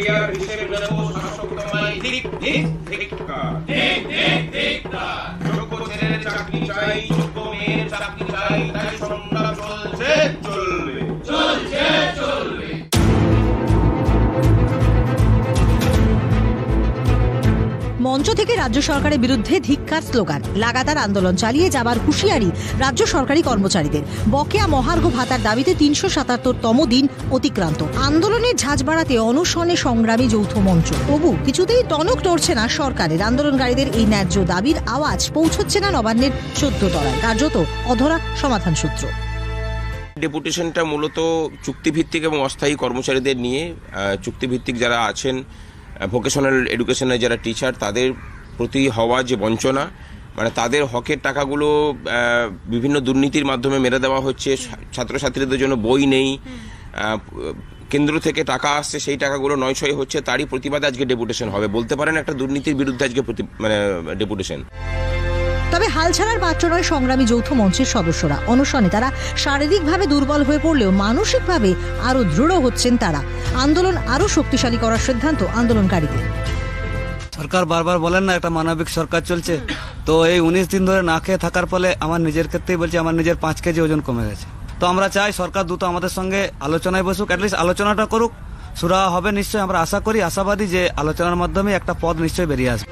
প্রক্রিয়ার হিসেব নেব শাসক তোমায় ধিক ধিক ধিক্কার যোগ্য ছেলের চাকরি চাই যোগ্য মেয়ের চাকরি চাই তাই সংগ্রাম চলছে চলবে থেকে রাজ্য সরকারের বিরুদ্ধে ধিক্কার স্লোগান। লাগাতার আন্দোলন চালিয়ে যাবার হুঁশিয়ারি রাজ্য সরকারি কর্মচারীদের। বকেয়া মহার্ঘ ভাতার দাবিতে তিনশো সাতাত্তরতম দিন অতিক্রান্ত। আন্দোলনের ঝাঁজ বাড়াতে অনশনে সংগ্রামী যৌথ মঞ্চ। তবু কিছুতেই টনক নড়ছে না সরকারের। আন্দোলনকারীদের এই ন্যায্য দাবির আওয়াজ পৌঁছচ্ছে না নবান্নের চোদ্দ তলায়। কার্যত অধরা সমাধান সূত্র। ডেপুটেশনটা মূলত চুক্তিভিত্তিক এবং অস্থায়ী কর্মচারীদের নিয়ে চুক্তিভিত্তিক যারা আছেন ভোকেশনাল এডুকেশনের যারা টিচার তাদের প্রতি হওয়া যে বঞ্চনা মানে তাদের হকের টাকাগুলো বিভিন্ন দুর্নীতির মাধ্যমে মেরে দেওয়া হচ্ছে ছাত্রছাত্রীদের জন্য বই নেই কেন্দ্র থেকে টাকা আসছে, সেই টাকাগুলো নয়ছয় হচ্ছে, তারই প্রতিবাদে আজকে ডেপুটেশন হবে। বলতে পারেন একটা দুর্নীতির বিরুদ্ধে আজকে মানে ডেপুটেশন। তবে হাল ছাড়ার পাত্র নয় সংগ্রামী যৌথ মঞ্চের সদস্যরা। অনশনে তারা শারীরিকভাবে দুর্বল হয়ে পড়লেও মানসিকভাবে আরও দৃঢ় হচ্ছেন তারা। আন্দোলন আরও শক্তিশালী করার সিদ্ধান্ত আন্দোলনকারীদের। সরকার বারবার বলেন না, একটা মানবিক সরকার চলছে। তো এই উনিশ দিন ধরে না খেয়ে থাকার ফলে আমার নিজের ক্ষেত্রেই বলছি, আমার নিজের পাঁচ কেজি ওজন কমে গেছে। তো আমরা চাই সরকার দ্রুত আমাদের সঙ্গে আলোচনায় বসুক অ্যাটলিস্ট আলোচনাটা করুক। সুরা হবে নিশ্চয়ই, আমরা আশা করি, আশাবাদী যে আলোচনার মাধ্যমে একটা পদ নিশ্চয়ই বেরিয়ে আসবে।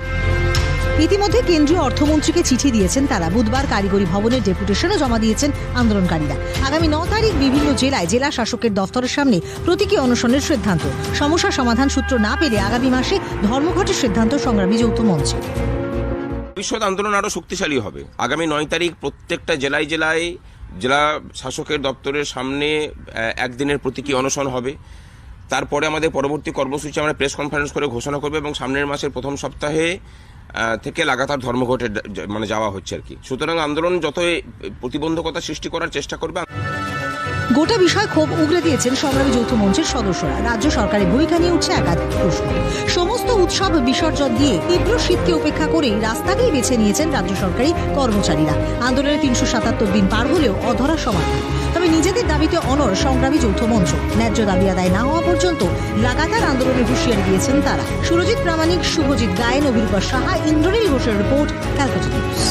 ইতিমধ্যে কেন্দ্রীয় অর্থমন্ত্রীকে চিঠি দিয়েছেন তারা। বুধবার কারিগরি ভবনের ডেপুটেশনও জমা দিয়েছেন আন্দোলনকারীরা। আগামী ন তারিখ বিভিন্ন জেলায় জেলা শাসকের দফতরের সামনে প্রতীকী অনশনের সিদ্ধান্ত। সমস্যা সমাধান সূত্র না পেলে আগামী মাসে ধর্মঘটের সিদ্ধান্ত সংগ্রামী যৌথ মঞ্চে। ভবিষ্যৎ আন্দোলন আরও শক্তিশালী হবে। আগামী নয় তারিখ প্রত্যেকটা জেলায় জেলায় জেলা শাসকের দপ্তরের সামনে একদিনের প্রতীকী অনশন হবে। তারপরে আমাদের পরবর্তী কর্মসূচি আমরা প্রেস কনফারেন্স করে ঘোষণা করবে এবং সামনের মাসের প্রথম সপ্তাহে থেকে লাগাতার ধর্মঘটে মানে যাওয়া হচ্ছে আর কি। সুতরাং আন্দোলন যতই প্রতিবন্ধকতা সৃষ্টি করার চেষ্টা করবে গোটা বিষয় ক্ষোভ উগরে দিয়েছেন সংগ্রামী যৌথ মঞ্চের সদস্যরা। রাজ্য সরকারের ভূমিকা নিয়ে উঠছে একাধিক প্রশ্ন। সমস্ত উৎসব বিসর্জন দিয়ে তীব্র শীতকে উপেক্ষা করেই রাস্তাকেই বেছে নিয়েছেন রাজ্য সরকারি কর্মচারীরা। আন্দোলনের তিনশো সাতাত্তর দিন পার হলেও অধরা সমাধান তবে নিজেদের দাবিতে অনর সংগ্রামী যৌথ মঞ্চ। ন্যায্য দাবি আদায় না হওয়া পর্যন্ত লাগাতার আন্দোলনে হুঁশিয়ারি দিয়েছেন তারা। সুরজিৎ প্রামাণিক, শুভজিৎ গায়েন, অভিরূপা সাহা, ইন্দ্রনীল ঘোষের রিপোর্ট, ক্যালকাটা নিউজ।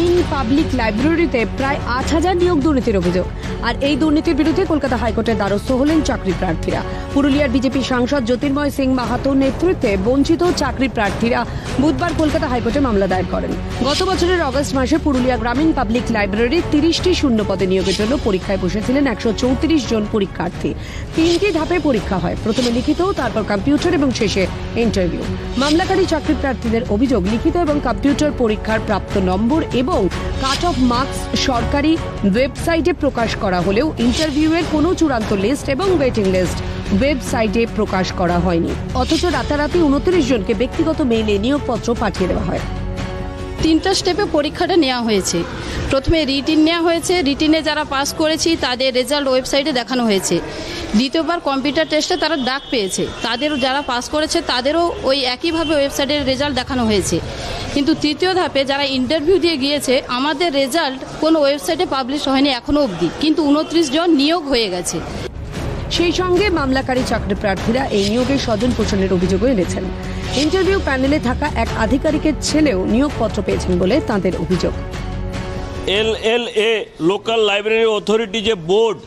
পুরুলিয়ার গ্রামীণ পাবলিক লাইব্রেরিতে প্রায় আট হাজার নিয়োগ দুর্নীতির অভিযোগ। আর এই দুর্নীতির বিরুদ্ধে কলকাতা হাইকোর্টের দ্বারস্থ হলেন চাকরি প্রার্থীরা। পুরুলিয়ার বিজেপি সাংসদ জ্যোতির্ময় সিং মাহাতোর নেতৃত্বে বঞ্চিত চাকরি প্রার্থীরা বুধবার কলকাতা হাইকোর্টে মামলা দায়ের করেন। গত বছরের অগস্ট মাসে পুরুলিয়া গ্রামীণ পাবলিক লাইব্রেরির তিরিশটি শূন্য পদে নিয়োগের জন্য পরীক্ষায় বসেছিলেন একশো চৌত্রিশ জন পরীক্ষার্থী। তিনটি ধাপে পরীক্ষা হয়। প্রথমে লিখিত, তারপর কম্পিউটার এবং শেষে ইন্টারভিউ মামলাকারী চাকরি প্রার্থীদের অভিযোগ, লিখিত এবং কম্পিউটার পরীক্ষার প্রাপ্ত নম্বর এবং কাট অফ মার্কস সরকারি ওয়েবসাইটে প্রকাশ করা হলেও ইন্টারভিউয়ের কোনো চূড়ান্ত লিস্ট এবং ওয়েটিং লিস্ট ওয়েবসাইটে প্রকাশ করা হয়নি। অথচ রাতারাতি উনত্রিশ জনকে ব্যক্তিগত মেইলে নিয়োগপত্র পাঠিয়ে দেওয়া হয়। তিনটা স্টেপে পরীক্ষাটা নেওয়া হয়েছে। প্রথমে রিটিন নেওয়া হয়েছে। রিটিনে যারা পাস করেছি, তাদের রেজাল্ট ওয়েবসাইটে দেখানো হয়েছে। দ্বিতীয়বার কম্পিউটার টেস্টে তারা ডাক পেয়েছে। তাদেরও যারা পাস করেছে, তাদেরও ওই একইভাবে ওয়েবসাইটের রেজাল্ট দেখানো হয়েছে। কিন্তু তৃতীয় ধাপে যারা ইন্টারভিউ দিয়ে গিয়েছে, আমাদের রেজাল্ট কোনো ওয়েবসাইটে পাবলিশ হয়নি এখনও অবধি। কিন্তু উনত্রিশ জন নিয়োগ হয়ে গেছে। সেই সঙ্গে মামলাকারী চাকরি প্রার্থীরা এই নিয়োগে স্বজন পোষণের অভিযোগও এনেছেন। ইন্টারভিউ প্যানেলে থাকা এক আধিকারিকের ছেলেও নিয়োগপত্র পেয়েছেন বলে তাঁদের অভিযোগ। L L A local library authority যে বোর্ড,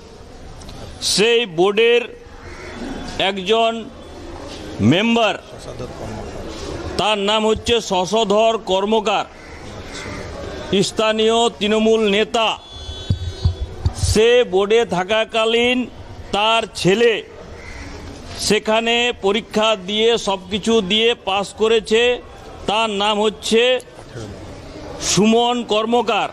সেই বোর্ডের একজন মেম্বার, তার নাম হচ্ছে শশধর কর্মকার। স্থানীয় তৃণমূল নেতা, সে বোর্ডে থাকাকালীন তার ছেলে সেখানে পরীক্ষা দিয়ে সব কিছু দিয়ে পাস করেছে। তার নাম হচ্ছে সুমন কর্মকার।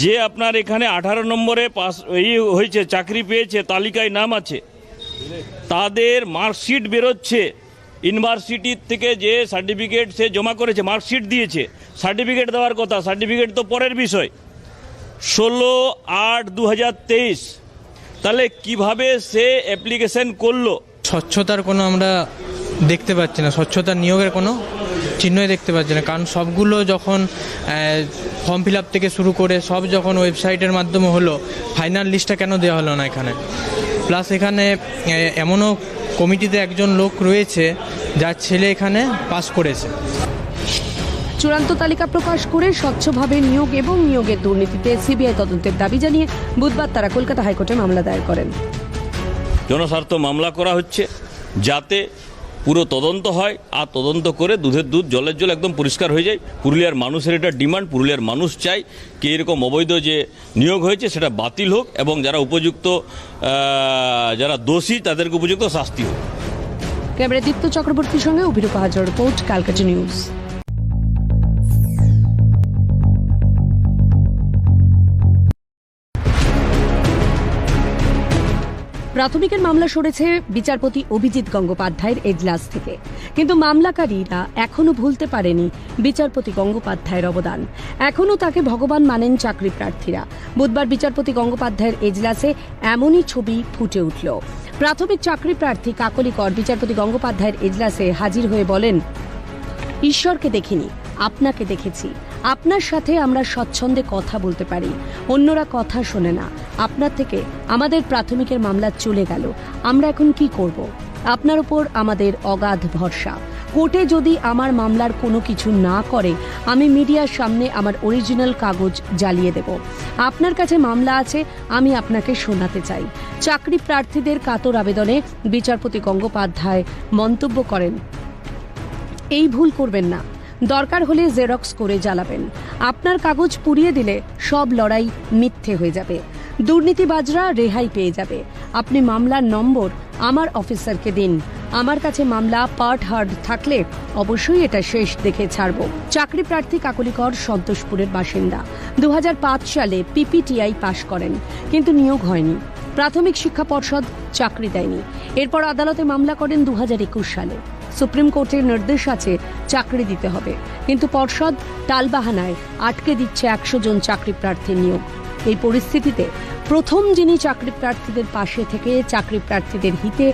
যে আপনার এখানে আঠারো নম্বরে পাস এই হয়েছে, চাকরি পেয়েছে, তালিকায় নাম আছে। তাদের মার্কশিট বেরোচ্ছে। ইউনিভার্সিটির থেকে যে সার্টিফিকেট সে জমা করেছে, মার্কশিট দিয়েছে। সার্টিফিকেট দেওয়ার কথা, সার্টিফিকেট তো পরের বিষয়। ষোলো আট দু তাহলে কীভাবে সে অ্যাপ্লিকেশন করল? স্বচ্ছতার কোনো আমরা দেখতে পাচ্ছি না। স্বচ্ছতা নিয়োগের কোনো চিহ্নই দেখতে পাচ্ছি না। কারণ সবগুলো যখন ফর্ম ফিল আপ থেকে শুরু করে সব যখন ওয়েবসাইটের মাধ্যমে হলো, ফাইনাল লিস্টটা কেন দেওয়া হলো না এখানে? প্লাস এখানে এমনও কমিটিতে একজন লোক রয়েছে, যার ছেলে এখানে পাস করেছে। চূড়ান্ত তালিকা প্রকাশ করে স্বচ্ছভাবে নিয়োগ এবং নিয়োগের দুর্নীতিতে সিবিআই তদন্তের দাবি জানিয়ে বুধবার তারা কলকাতা হাইকোর্টে মামলা দায়ের করেন। জনস্বার্থ মামলা করা হচ্ছে যাতে পুরো তদন্ত হয় আর তদন্ত করে দুধের দুধ, জলের জল একদম পরিষ্কার হয়ে যায়। পুরুলিয়ার মানুষের এটা ডিমান্ড, পুরুলিয়ার মানুষ চাই কি এরকম অবৈধ যে নিয়োগ হয়েছে সেটা বাতিল হোক এবং যারা উপযুক্ত যারা দোষী তাদেরকে উপযুক্ত শাস্তি হোক। ক্যামেরা দীপ্ত চক্রবর্তীর সঙ্গে অভিরূপা হাজার রিপোর্ট ক্যালকাটা নিউজ। প্রাথমিকের মামলা সরেছে বিচারপতি অভিজিৎ গঙ্গোপাধ্যায়ের এজলাস থেকে। কিন্তু মামলাকারীরা এখনও ভুলতে পারেনি বিচারপতি গঙ্গোপাধ্যায়ের অবদান। এখনও তাকে ভগবান মানেন চাকরি প্রার্থীরা। বুধবার বিচারপতি গঙ্গোপাধ্যায়ের এজলাসে এমনই ছবি ফুটে উঠল। প্রাথমিক চাকরি প্রার্থী কাকলিকর বিচারপতি গঙ্গোপাধ্যায়ের এজলাসে হাজির হয়ে বলেন, ঈশ্বরকে দেখিনি, আপনাকে দেখেছি। আপনার সাথে আমরা স্বচ্ছন্দে কথা বলতে পারি। অন্যরা কথা শোনে না। আপনার থেকে আমাদের প্রাথমিকের মামলা চলে গেল। আমরা এখন কি করব? আপনার উপর আমাদের অগাধ ভরসা। কোর্টে যদি আমার মামলার কোনো কিছু না করে, আমি মিডিয়ার সামনে আমার অরিজিনাল কাগজ জ্বালিয়ে দেব। আপনার কাছে মামলা আছে, আমি আপনাকে শোনাতে চাই। চাকরি প্রার্থীদের কাতর আবেদনে বিচারপতি গঙ্গোপাধ্যায় মন্তব্য করেন, এই ভুল করবেন না। দরকার হলে জেরক্স করে জ্বালাবেন। আপনার কাগজ পুড়িয়ে দিলে সব লড়াই মিথ্যে হয়ে যাবে। দুর্নীতিবাজরা রেহাই পেয়ে যাবে। আপনি মামলার নম্বর আমার অফিসারকে দিন। আমার কাছে মামলা পার্ট হার্ড থাকলে অবশ্যই এটা শেষ দেখে ছাড়ব। চাকরি প্রার্থী কাকলিকর সন্তোষপুরের বাসিন্দা। দু হাজার পাঁচ সালে পিপিটিআই পাশ করেন, কিন্তু নিয়োগ হয়নি। প্রাথমিক শিক্ষা পর্ষদ চাকরি দেয়নি। এরপর আদালতে মামলা করেন দু হাজার একুশ সালে। সুপ্রিম কোর্টের নির্দেশ আছে, চাকরি দিতে হবে। কিন্তু পর্ষদ টালবাহানায় আটকে দিচ্ছে একশো জন চাকরি প্রার্থীর নিয়োগ। এই পরিস্থিতিতে প্রথম যিনি চাকরি প্রার্থীদের পাশে থেকে চাকরি প্রার্থীদের হিতে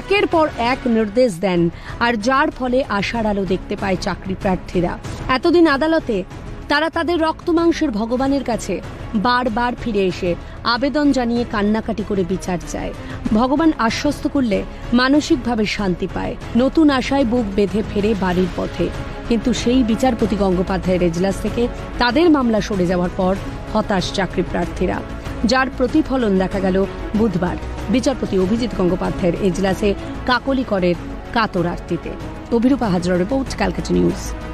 একের পর এক নির্দেশ দেন, আর যার ফলে আশার আলো দেখতে পায় চাকরি প্রার্থীরা। এতদিন আদালতে তারা তাদের রক্তমাংসের ভগবানের কাছে বারবার ফিরে এসে আবেদন জানিয়ে কান্নাকাটি করে বিচার চায়। ভগবান আশ্বস্ত করলে মানসিকভাবে শান্তি পায়। নতুন আশায় বুক বেঁধে ফেরে বাড়ির পথে। কিন্তু সেই বিচারপতি গঙ্গোপাধ্যায়ের এজলাস থেকে তাদের মামলা সরে যাওয়ার পর হতাশ চাকরি প্রার্থীরা। যার প্রতিফলন দেখা গেল বুধবার। বিচারপতি অভিজিৎ গঙ্গোপাধ্যায়ের এজলাসে কাকলি করের কাতর আরতিতে। Abhirupa Hazra report, Calcutta news.